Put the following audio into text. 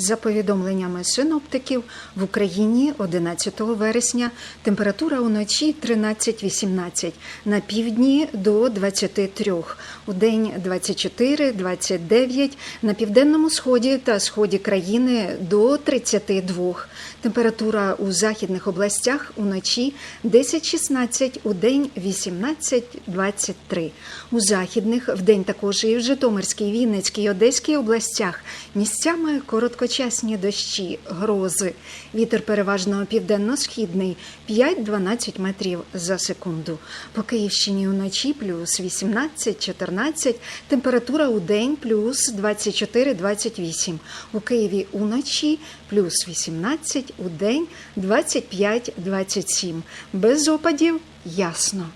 За повідомленнями синоптиків, в Україні 11 вересня температура уночі 13-18, на півдні до 23, у день 24-29, на південному сході та сході країни до 32. Температура у західних областях уночі 10-16, у день 18-23. У західних вдень також і в Житомирській, Вінницькій, Одеській областях місцями короткочасні дощі, грози. Вітер переважно південно-східний 5-12 метрів за секунду. По Київщині уночі плюс 18-14, температура у день плюс 24-28. У Києві уночі плюс 18, у день 25-27. Без опадів ясно.